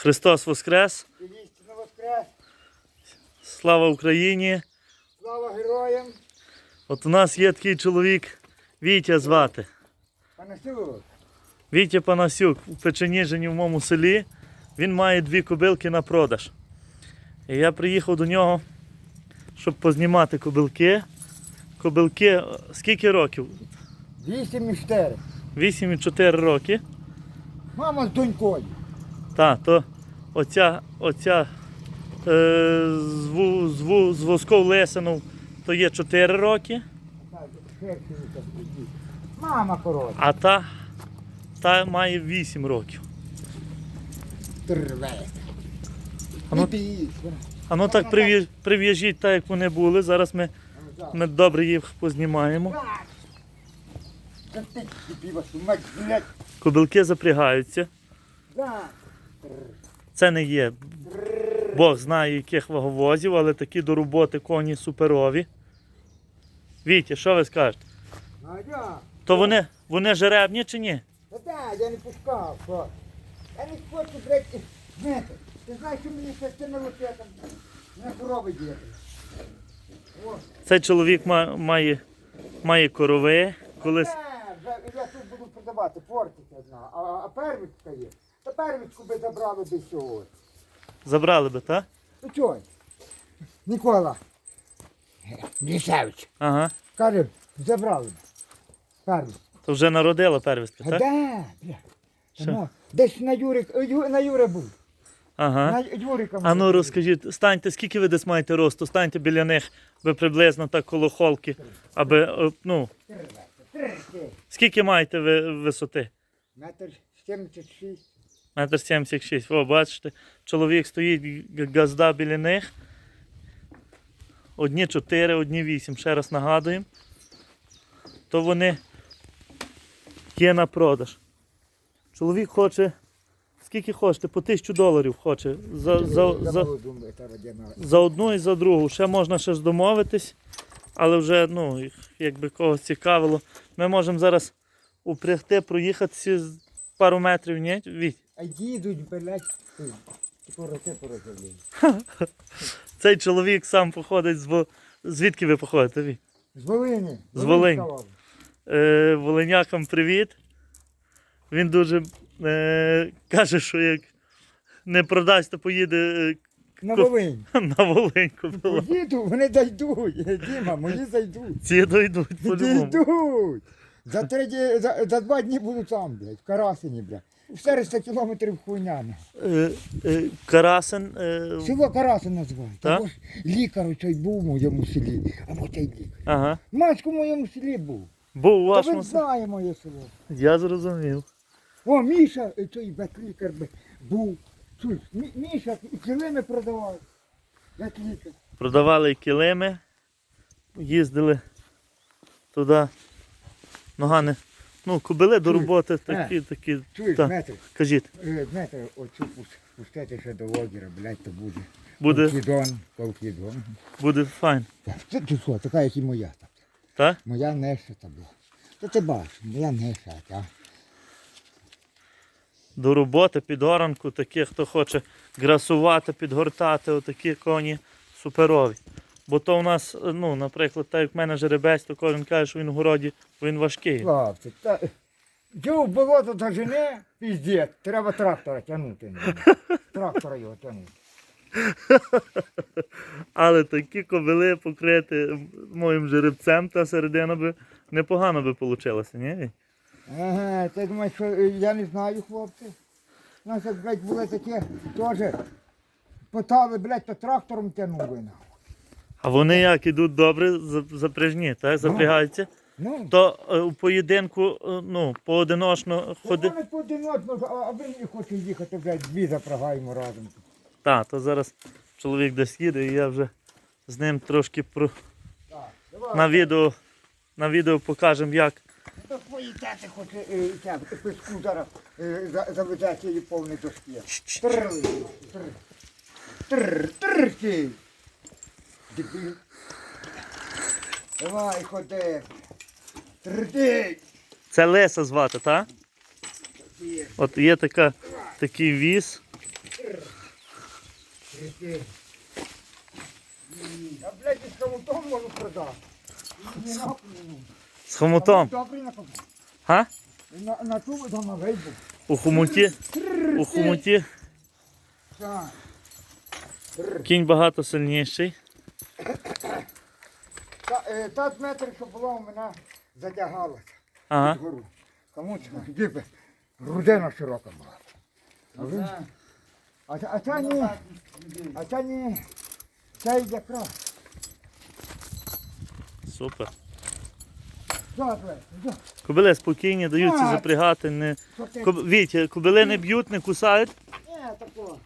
Христос Воскрес! Воскрес! Слава Україні! Слава героям! От у нас є такий чоловік Вітя звати. Панасюк! Вітя Панасюк у Печеніжині в моєму селі. Він має дві кобилки на продаж. І я приїхав до нього, щоб познімати кобилки. Кобилки е, скільки років? 8 і 4. 8 і 4 роки. Мама з донькою. Так, то оця, оця е, з, ву- з, восков Лесинов, то є 4 роки. Мама коротка. а та, та має 8 років. Трвеста. А ну- ну так прив'яж- прив'яжіть так, як вони були. Зараз ми, ми добре їх познімаємо. Кобилки запрягаються. Це не є. Бог знає яких ваговозів, але такі до роботи коні суперові. Вітя, що ви скажете? Надя. То вони, вони жеребні чи ні? Та да, я не пускав, що. Я не хочу, блядь, знаєте, ти знаєш, що мені цими лопетами не корови діти. О, Цей чоловік ма- має, має корови. Колись Не, я тут буду продавати, портить одна. А, а первічка є. Та первічку би забрали би сьогодні. забрали би, так? Ну чого? Нікола. Лісевич. Ага. Каже, забрали би. Первічку. То вже народила первістка, А так? де? Бля. Що? Ну, Десь на Юрик, е, Ю- на Юре був. Ага. На Юрика. А ну був. розкажіть, станьте, скільки ви десь маєте росту? Станьте біля них, ви приблизно так коло холки, аби, е, ну, Три, скільки маєте ви висоти? Метр 76. Метр 76. О, бачите, чоловік стоїть, газда біля них. Одні 4, одні 8. Ще раз нагадуємо. То вони є на продаж. Чоловік хоче, скільки хочете, по 1000 доларів хоче. За, за, за, за одну і за другу. Ще можна ще ж домовитись, але вже, ну, якби когось цікавило. Ми можемо зараз упрягти, проїхатися пару метрів, ні? Віть? А їдуть, блядь, пороти порозуміли. Цей чоловік сам походить з звідки ви походите? Віть? З Волині. З Волині. Е, Волинякам привіт. Він дуже е, каже, що як не продасть, то поїде е, На Волинь. на Волиньку. Поїду, вони зайдуть. Діма, мої зайдуть. Ці по-любому. Дійдуть. За, три, за, за два дні буду там, блядь, в Карасині, блядь. 400 кілометрів хуйнями. Е, е, Карасин. Е, Село Карасин називають. Так? Того ж лікар цей був у моєму селі. Або цей лікар. ага. Мачку в моєму селі був. Був у Та вашому. він знає моє село. Я зрозумів. О, Міша, е, цей ветлікар би, був. Чуєш, Мі- Міша і килими продавав. Ветлікар. Продавали килими, їздили туди. Ногани. Ну, кобили до роботи такі, такі. Чуєш, Так. Дмитро, Кажіть, е, Дмитро, оцю пус- пустити ще до озера, блядь, то буде. буде, Колхідон, колхідон. буде файн. Так, Це ти що, така, як і моя. Так. Так? Моя не ще та була. То ти бачиш, моя не ще, а? До роботи під оранку, такі, хто хоче грасувати, підгортати, отакі коні суперові. Бо то у нас, ну, наприклад, так як в мене жеребець, то кожен каже, що він в городі, він важкий. Хлопці, та... Його в болото до жени, піздець, треба трактора тягнути. Трактора його тягнути. Але такі кобили покрити моїм жеребцем, та середина би непогано би вийшло, ні? Ага, ти думаєш, що е, я не знаю, хлопці? У нас, як, блядь, були такі теж потали, блядь, то трактором тягнули. А вони як ідуть добре, запряжні, так? Запрягаються. Ну, То е, у поєдинку, е, ну, поодиночно ходи. вони поодиночно, а, він не хоче їхати, блядь, дві запрагаємо разом. Так, то зараз чоловік десь їде, і я вже з ним трошки про... Так, давай. на відео, на відео покажемо, як. То твої тети хоче е, ця, писку зараз е, за- заведеться її повне дошки. Трр, трр, трр, трр, ти. Дебіл. Давай, ходи. Трди. Це Леса звати, так? От є така, такий віз. Я, блядь, із хомутом можу продати. Ні, нахуй не нужно. З хомутом. Добрий на кому. Га? На, на ту вдома вийду. У хомуті. У хомуті Так. кінь багато сильніший. Та, е, та метр, що було у мене затягалося. Ага. Вгору. Кому це? Діпи. Грудина широка була. А ви? А, ця- а ця ні. А ця ні. Це якраз. Супер. Добре. добре. Кобили спокійні, даються Так. запрягати. Не... Що ти? Коб... Вітя, кобили не б'ють, не кусають. Ні, такого.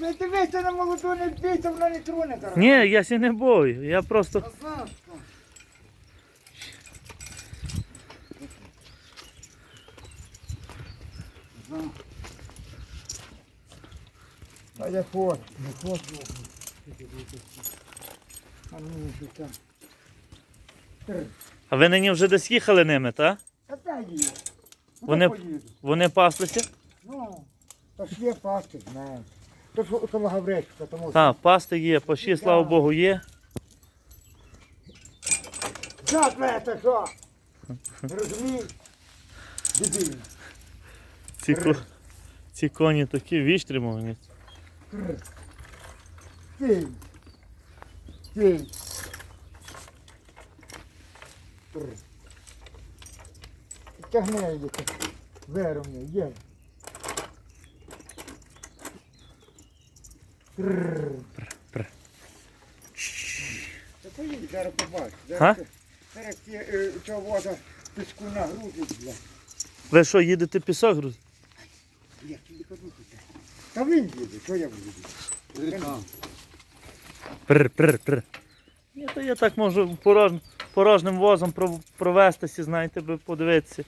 Ви дивіться на молоду, не бійте, вона не троне зараз. Ні, я сі не бою. Я просто. Назад. Та я хочу, не хочу. А ну, що там. А ви нині вже десь їхали ними, так? Та її. Ну, Вони-. Вони паслися? Ну, то ж є пасти, знаєш. То ж коло Гавречка, тому що. Так, пасти є, паші, слава Богу, є. Ви це що? Розумієш? Дебільно. Ці, ко... Ці коні такі віштримовані. Тр. Стій. Стій. Тр. Тягни її. Вировняй, є. Та поїдь, зараз побачиш. Зараз, цього. Ви що, їдете пісок груз? Я тобі кажу. Та він їде, що я буду? Пр, пр, пр. Ні, то я так можу порож... порожним возом провестися, знаєте, би подивитися.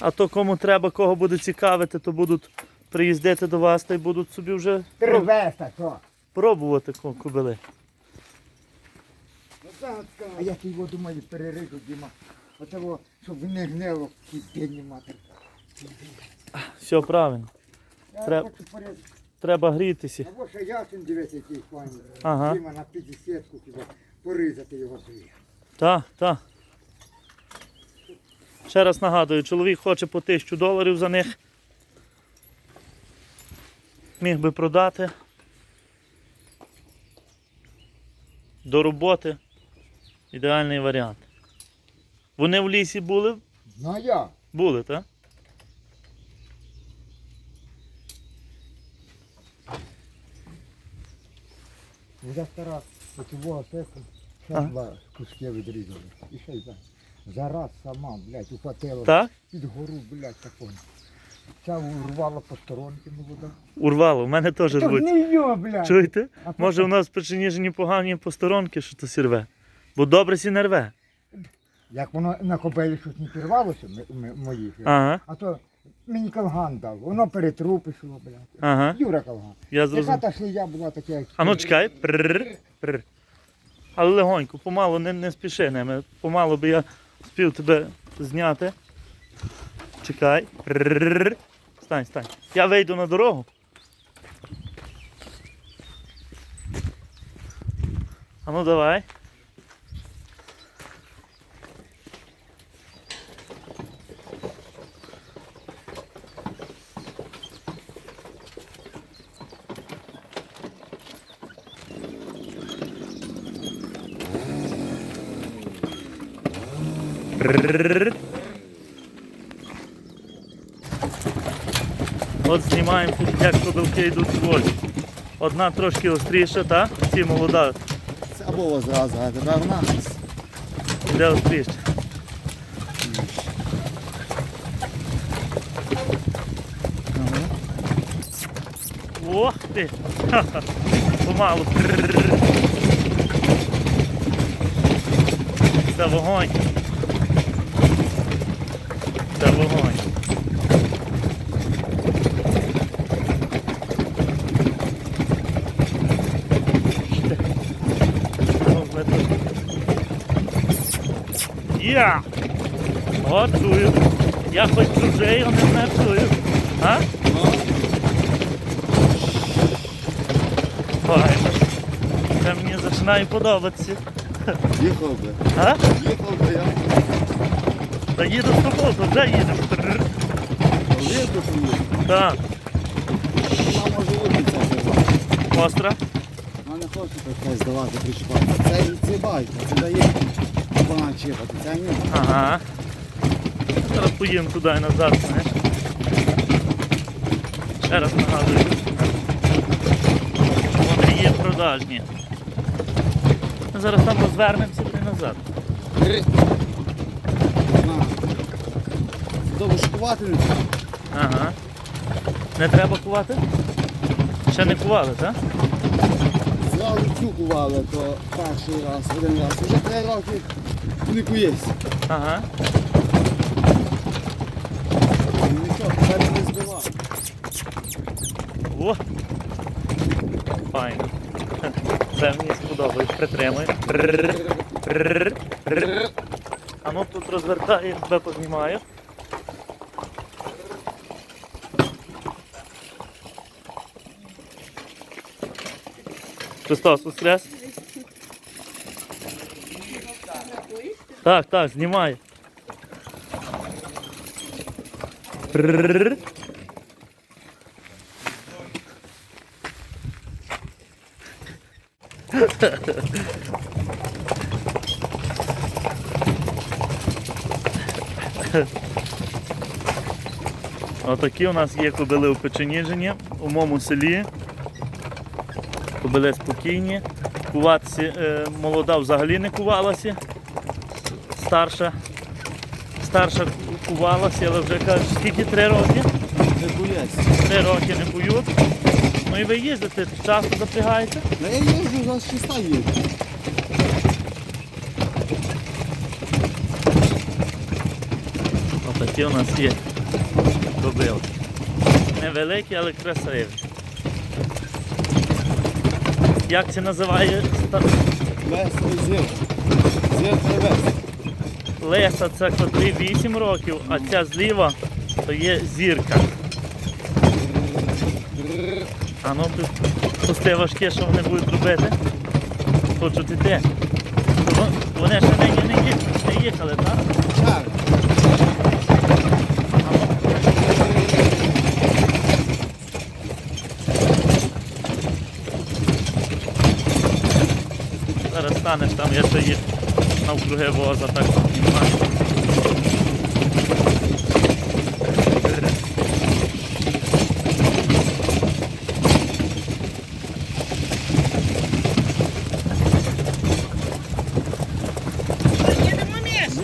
А то кому треба, кого буде цікавити, то будуть приїздити до вас та й будуть собі вже Привезта, що? пробувати ко- кобили. А я ті його думаю перерижу, Діма. Оце, щоб не гнило, кипіння мати. Все правильно. Я Треб- хочу. Треба грітися. А ось що ясен дивиться, який пані. Ага. Діма на 50 тебе поризати його собі. Так, так. Ще раз нагадую, чоловік хоче по тисячу доларів за них. Міг би продати. До роботи. Ідеальний варіант. Вони в лісі були? Ну а я. Були, так? Вже стара путевого секу. Ще два куски відрізали. І ще й так. Зараз сама, блядь, ухватила. Так? Під гору, блядь, такой. Ця урвала по сторонки молода. Урвало, в мене теж Та рвуть. блядь. Чуєте? А Може у нас в Печеніжині погані посторонки, що то сірве. Бо добре сі не рве. Як воно на кобелі щось не пірвалося, м- м- моїх. Ага, А то мені калган дав, воно перетрупишило, блядь. ага. Юра калган. Я Яка зрозумів. та шлія була така, як... А ну чекай. Прррр, прррр. Але легонько, помалу не, не спіши ними. Помалу би я спів тебе зняти. Чекай. Прррр. Стань, стань. Я вийду на дорогу. А ну давай. Прррр. От знімаємо, як кобилки йдуть волі. Одна трошки остріша, та? Ці молода, Це було зразу, а тепер в нас. де остріша. Ох ти! Ха-ха. Помалу. Це вогонь. Це вогонь. Ну, ми тут. Я! От чую. Я хоч чужий, але не чую. А? починає подобатися. Їхав би. А? Їхав би я. Та їду з тобою, то вже їдеш. Видно, що їхав. Так, Вона може бути остра. Вона не хоче таке здавати, причіпати. Це, це байка, це дає вона чіпати, це ні. Ага. Зараз поїдемо туди і назад, знаєш. Ще раз нагадую. Вони є продажні. Ми зараз там розвернемося і назад. Довго шкувати не треба. Ага. Не треба кувати? Ще не кували, так? Зразу цю кували, то перший раз, один раз. Вже три роки не куєсь. Ага. Нічого, тепер не збивав. О! Файно. Це мені сподобається. Притримуй. А ну тут розвертаю, тебе познімаю. Христос воскрес. Так, так, знімай. Отакі у нас є кобили у Печеніжині, у моєму селі. Кобили спокійні. Куватися, е, молода взагалі не кувалася. Старша. Старша кувалася, але вже кажуть, скільки три роки? Не куєсь. Три роки не кують. Ну і ви їздите, часто запрягаєте? Ну я їжджу, за шіста їду. Отакі у нас є кобили. Невеликі, але красиві. Як це називає Вес зір. Зір вес. Леса це котрі 8 років, а ця зліва то є зірка. А ну тут пусти важке, що вони будуть робити. Хочуть іти. Вон- Вони ще не їхали, не їхали, так? Зараз станеш там, я ще їх навкруги воза так знімаю.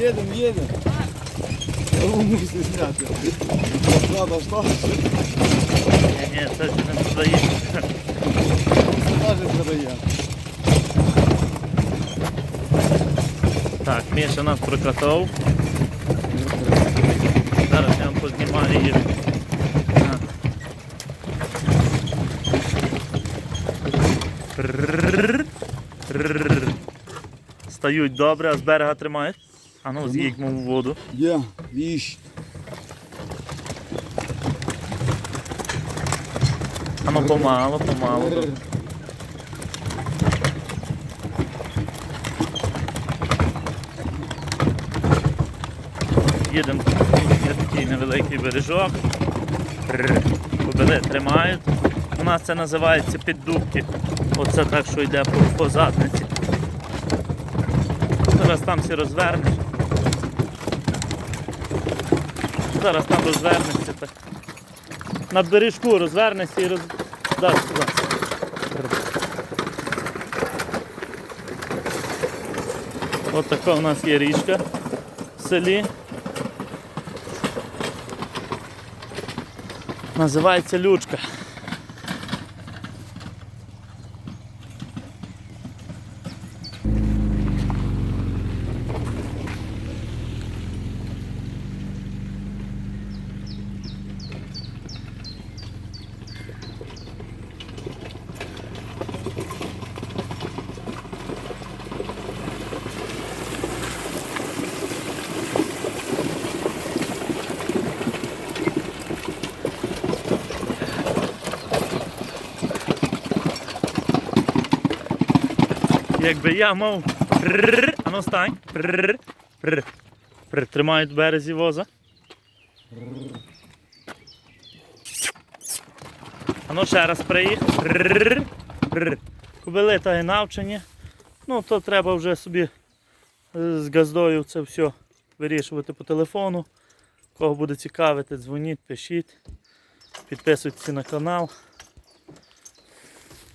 Їдемо, їдемо. Я мусив зняти. Що? Ні, ні, це не продає. Теж продає. Так, Міша нас прокатав. Зараз я вам познімаю. Пррррр. Стають добре, а з берега тримають. А ну з'їдьмо в воду. Є, віщ. А ну помало, помало. Їдемо є такий невеликий бережок. Кобили тримають. У нас це називається піддубки. Оце так, що йде по, задниці. Зараз там всі розвернеш. Зараз там розвернешся. Так. На бережку розвернешся і роз... Дай сюди. От така у нас є річка в селі. Називається Лючка. Якби я мав. прррр, Ану стань. Тримають березі воза. Ану ще раз приїхав. Кобили та і навчені. Ну, то треба вже собі е, з газдою це все вирішувати по телефону. Кого буде цікавити, дзвоніть, пишіть, підписуйтесь на канал,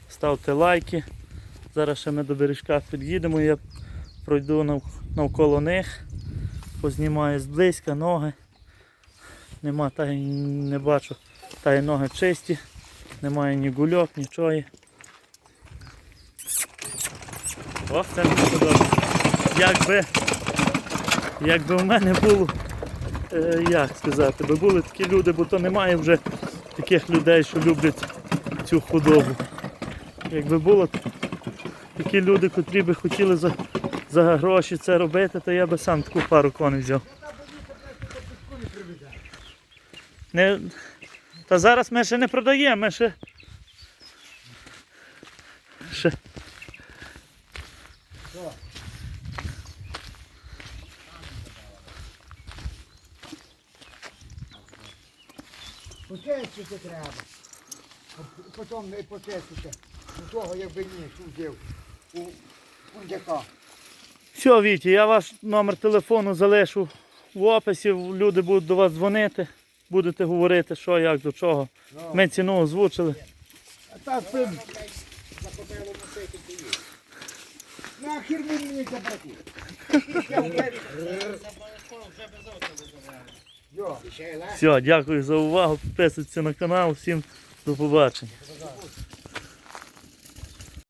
ставте лайки. Зараз ще ми до бережка під'їдемо, я пройду нав- навколо них, познімаю зблизька ноги. Нема та й не бачу, та й ноги чисті, немає ні гульок, нічого. О, це мені подобається. Якби, якби в мене було, е, як сказати, би були такі люди, бо то немає вже таких людей, що люблять цю худобу. Якби було такі люди, котрі би хотіли за, за гроші це робити, то я би сам таку пару коней взяв. Не, та зараз ми ще не продаємо, ми ще. ще Почистити треба. Потім не почистити. До того, якби ні, взяв у кундяка. Все, Віті, я ваш номер телефону залишу в описі, люди будуть до вас дзвонити, будете говорити, що, як, до чого. Ми ціну озвучили. А так пим. Нахер ви мені це брати? Все, дякую за увагу. Підписуйтесь на канал. Всім до побачення.